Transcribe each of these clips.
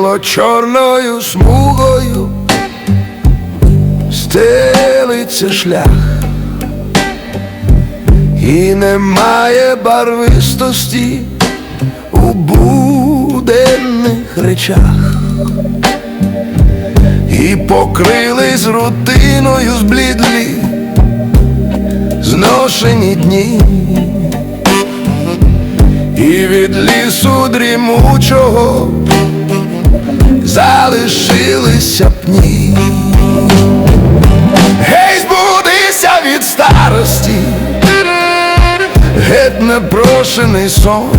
Біло-чорною смугою стелиться шлях, і немає барвистості у буденних речах, і покрились рутиною зблідлі зношені дні, і від лісу дрімучого залишилися пні. Гей, збудися від старості, геть непрошений сон.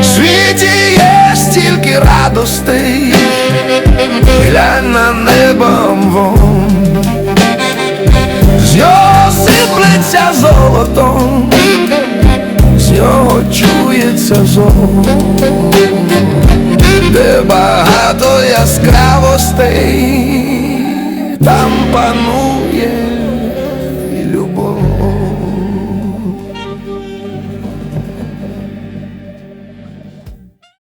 В світі є стільки радостей, глянь на небом вон. З нього сиплеться золотом, з нього чується зов де багато яскравостей, там панує